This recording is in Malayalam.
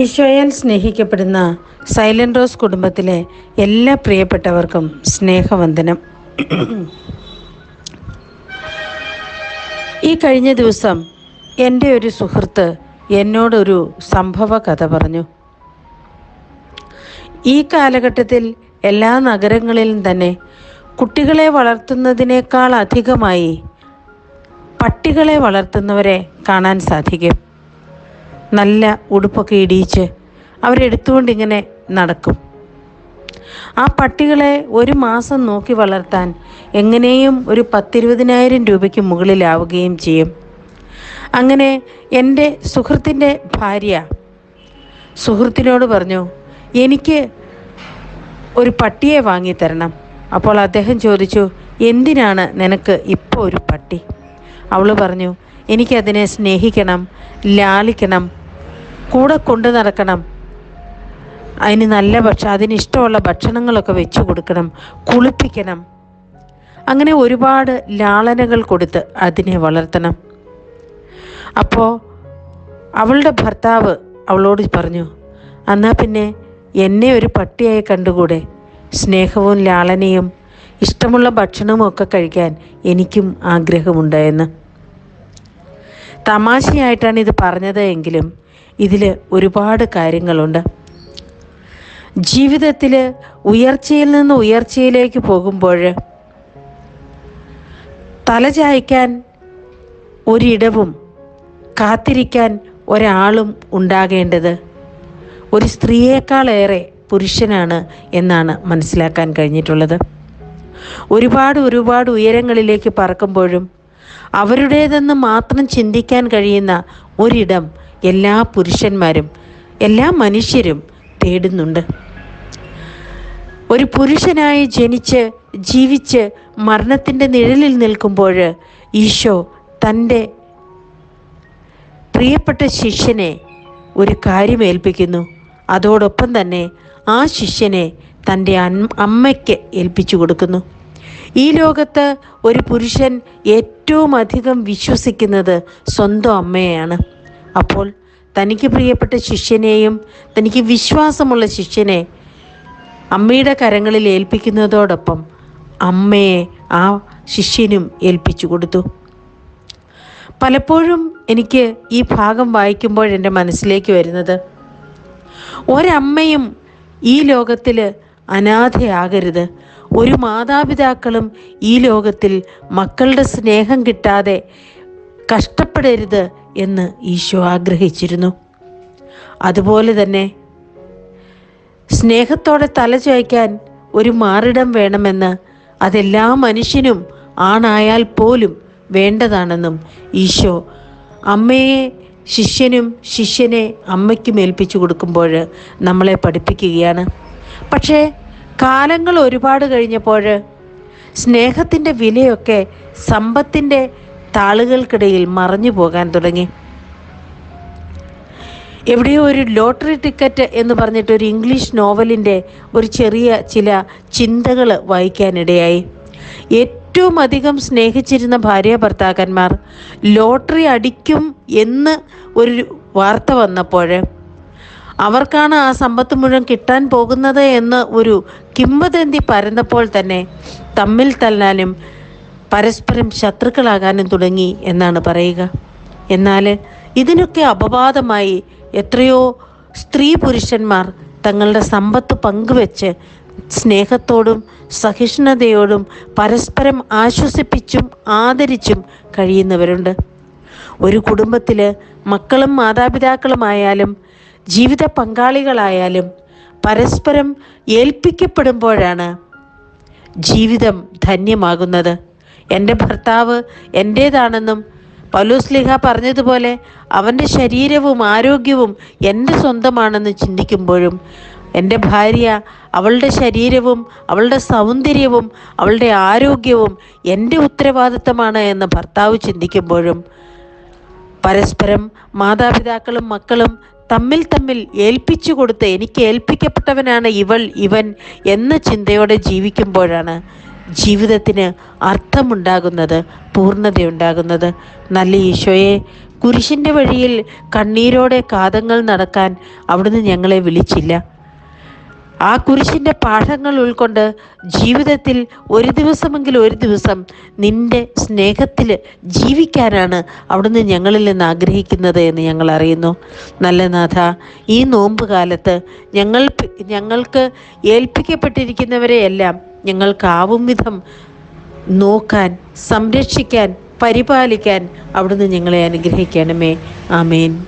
ഈശോയാൽ സ്നേഹിക്കപ്പെടുന്ന സൈലന്റ് റോസ് കുടുംബത്തിലെ എല്ലാ പ്രിയപ്പെട്ടവർക്കും സ്നേഹവന്ദനം. ഈ കഴിഞ്ഞ ദിവസം എന്റെ ഒരു സുഹൃത്ത് എന്നോടൊരു സംഭവ കഥ പറഞ്ഞു. ഈ കാലഘട്ടത്തിൽ എല്ലാ നഗരങ്ങളിലും തന്നെ കുട്ടികളെ വളർത്തുന്നതിനേക്കാൾ അധികമായി പട്ടികളെ വളർത്തുന്നവരെ കാണാൻ സാധിക്കും. നല്ല ഉടുപ്പൊക്കെ ഇടിയിച്ച് അവരെടുത്തുകൊണ്ട് ഇങ്ങനെ നടക്കും. ആ പട്ടികളെ ഒരു മാസം നോക്കി വളർത്താൻ എങ്ങനെയും ഒരു പത്തിരുപതിനായിരം രൂപയ്ക്ക് മുകളിലാവുകയും ചെയ്യും. അങ്ങനെ എന്റെ സുഹൃത്തിന്റെ ഭാര്യ സുഹൃത്തിനോട് പറഞ്ഞു എനിക്ക് ഒരു പട്ടിയെ വാങ്ങിത്തരണം. അപ്പോൾ അദ്ദേഹം ചോദിച്ചു എന്തിനാണ് നിനക്ക് ഇപ്പോൾ ഒരു പട്ടി? അവൾ പറഞ്ഞു എനിക്കതിനെ സ്നേഹിക്കണം ലാളിക്കണം കൂടെ കൊണ്ടു നടക്കണം. അതിന് നല്ല ഭക്ഷണം അതിന് ഇഷ്ടമുള്ള ഭക്ഷണങ്ങളൊക്കെ വെച്ചു കൊടുക്കണം കുളിപ്പിക്കണം. അങ്ങനെ ഒരുപാട് ലാളനകൾ കൊടുത്ത് അതിനെ വളർത്തണം. അപ്പോൾ അവളുടെ ഭർത്താവ് അവളോട് പറഞ്ഞു എന്നാൽ പിന്നെ എന്നെ ഒരു പട്ടിയായി കണ്ടുകൂടെ? സ്നേഹവും ലാളനയും ഇഷ്ടമുള്ള ഭക്ഷണവും ഒക്കെ കഴിക്കാൻ എനിക്കും ആഗ്രഹമുണ്ടായെന്ന്. തമാശയായിട്ടാണ് ഇത് പറഞ്ഞത് എങ്കിലും ഇതിൽ ഒരുപാട് കാര്യങ്ങളുണ്ട്. ജീവിതത്തിൽ ഉയർച്ചയിൽ നിന്ന് ഉയർച്ചയിലേക്ക് പോകുമ്പോൾ തലചായ്ക്കാൻ ഒരിടവും കാത്തിരിക്കാൻ ഒരാളും ഉണ്ടാകേണ്ടത് ഒരു സ്ത്രീയേക്കാളേറെ പുരുഷനാണ് എന്നാണ് മനസ്സിലാക്കാൻ കഴിഞ്ഞിട്ടുള്ളത്. ഒരുപാട് ഒരുപാട് ഉയരങ്ങളിലേക്ക് പറക്കുമ്പോഴും അവരുടേതെന്ന് മാത്രം ചിന്തിക്കാൻ കഴിയുന്ന ഒരിടം എല്ലാ പുരുഷന്മാരും എല്ലാ മനുഷ്യരും തേടുന്നുണ്ട്. ഒരു പുരുഷനായി ജനിച്ച് ജീവിച്ച് മരണത്തിന്റെ നിഴലിൽ നിൽക്കുമ്പോൾ ഈശോ തന്റെ പ്രിയപ്പെട്ട ശിഷ്യനെ ഒരു കാര്യം ഏൽപ്പിക്കുന്നു. അതോടൊപ്പം തന്നെ ആ ശിഷ്യനെ തന്റെ അമ്മയ്ക്ക് ഏൽപ്പിച്ചു കൊടുക്കുന്നു. ഈ ലോകത്ത് ഒരു പുരുഷൻ ഏറ്റവും അധികം വിശ്വസിക്കുന്നത് സ്വന്തം അമ്മയെയാണ്. അപ്പോൾ തനിക്ക് പ്രിയപ്പെട്ട ശിഷ്യനെയും തനിക്ക് വിശ്വാസമുള്ള ശിഷ്യനെ അമ്മയുടെ കരങ്ങളിൽ ഏൽപ്പിക്കുന്നതോടൊപ്പം അമ്മയെ ആ ശിഷ്യനും ഏൽപ്പിച്ചു കൊടുത്തു. പലപ്പോഴും എനിക്ക് ഈ ഭാഗം വായിക്കുമ്പോൾ എന്റെ മനസ്സിലേക്ക് വരുന്നത് ഒരമ്മയും ഈ ലോകത്തിൽ അനാഥയാകരുത്. ഒരു മാതാപിതാക്കളും ഈ ലോകത്തിൽ മക്കളുടെ സ്നേഹം കിട്ടാതെ കഷ്ടപ്പെടരുത് എന്ന് ഈശോ ആഗ്രഹിച്ചിരുന്നു. അതുപോലെ തന്നെ സ്നേഹത്തോടെ തല ചോയ്ക്കാൻ ഒരു മാറിടം വേണമെന്ന് അതെല്ലാ മനുഷ്യനും ആണായാൽ പോലും വേണ്ടതാണെന്നും ഈശോ അമ്മയെ ശിഷ്യനും ശിഷ്യനെ അമ്മയ്ക്കും ഏൽപ്പിച്ചു കൊടുക്കുമ്പോൾ നമ്മളെ പഠിപ്പിക്കുകയാണ്. പക്ഷേ കാലങ്ങൾ ഒരുപാട് കഴിഞ്ഞപ്പോൾ സ്നേഹത്തിന്റെ വിലയൊക്കെ സമ്പത്തിന്റെ താളുകൾക്കിടയിൽ മറഞ്ഞു പോകാൻ തുടങ്ങി. എവിടെയോ ഒരു ലോട്ടറി ടിക്കറ്റ് എന്ന് പറഞ്ഞിട്ട് ഒരു ഇംഗ്ലീഷ് നോവലിന്റെ ഒരു ചെറിയ ചില ചിന്തകൾ വായിക്കാനിടയായി. ഏറ്റവും അധികം സ്നേഹിച്ചിരുന്ന ഭാര്യ ഭർത്താക്കന്മാർ ലോട്ടറി അടിക്കും എന്ന് ഒരു വാർത്ത വന്നപ്പോൾ അവർക്കാണ് ആ സമ്പത്ത് മുഴുവൻ കിട്ടാൻ പോകുന്നത് എന്ന് ഒരു കിംവദന്തി പരന്നപ്പോൾ തന്നെ തമ്മിൽ തല്ലാനും പരസ്പരം ശത്രുക്കളാകാനും തുടങ്ങി എന്നാണ് പറയുക. എന്നാൽ ഇതിനൊക്കെ അപവാദമായി എത്രയോ സ്ത്രീ പുരുഷന്മാർ തങ്ങളുടെ സമ്പത്ത് പങ്കുവെച്ച് സ്നേഹത്തോടും സഹിഷ്ണുതയോടും പരസ്പരം ആശ്വസിപ്പിച്ചും ആദരിച്ചും കഴിയുന്നവരുണ്ട്. ഒരു കുടുംബത്തിൽ മക്കളും മാതാപിതാക്കളുമായാലും ജീവിത പങ്കാളികളായാലും പരസ്പരം ഏൽപ്പിക്കപ്പെടുമ്പോഴാണ് ജീവിതം ധന്യമാകുന്നത്. എന്റെ ഭർത്താവ് എന്റേതാണെന്നും പൗലോസ്ലിഹ പറഞ്ഞതുപോലെ അവന്റെ ശരീരവും ആരോഗ്യവും എന്റെ സ്വന്തമാണെന്ന് ചിന്തിക്കുമ്പോഴും എന്റെ ഭാര്യ അവളുടെ ശരീരവും അവളുടെ സൗന്ദര്യവും അവളുടെ ആരോഗ്യവും എന്റെ ഉത്തരവാദിത്തമാണ് എന്ന് ഭർത്താവ് ചിന്തിക്കുമ്പോഴും പരസ്പരം മാതാപിതാക്കളും മക്കളും തമ്മിൽ തമ്മിൽ ഏൽപ്പിച്ചു കൊടുത്ത് എനിക്ക് ഏൽപ്പിക്കപ്പെട്ടവനാണ് ഇവൾ ഇവൻ എന്ന ചിന്തയോടെ ജീവിക്കുമ്പോഴാണ് ജീവിതത്തിന് അർത്ഥമുണ്ടാകുന്നത് പൂർണതയുണ്ടാകുന്നത്. നല്ല ഈശോയെ കുരിശിന്റെ വഴിയിൽ കണ്ണീരോടെ കാതങ്ങൾ നടക്കാൻ അവിടുന്ന് ഞങ്ങളെ വിളിച്ചില്ല. ആ കുരിശിന്റെ പാഠങ്ങൾ ഉൾക്കൊണ്ട് ജീവിതത്തിൽ ഒരു ദിവസമെങ്കിൽ ഒരു ദിവസം നിന്റെ സ്നേഹത്തിൽ ജീവിക്കാനാണ് അവിടുന്ന് ഞങ്ങളിൽ നിന്ന് ആഗ്രഹിക്കുന്നത് എന്ന് ഞങ്ങൾ അറിയുന്നു. നല്ല നാഥ ഈ നോമ്പ് കാലത്ത് ഞങ്ങൾ ഞങ്ങൾക്ക് ഏൽപ്പിക്കപ്പെട്ടിരിക്കുന്നവരെയെല്ലാം ഞങ്ങൾക്കാവും വിധം നോക്കാൻ സംരക്ഷിക്കാൻ പരിപാലിക്കാൻ അവിടുന്ന് ഞങ്ങളെ അനുഗ്രഹിക്കണമേ. ആമേൻ.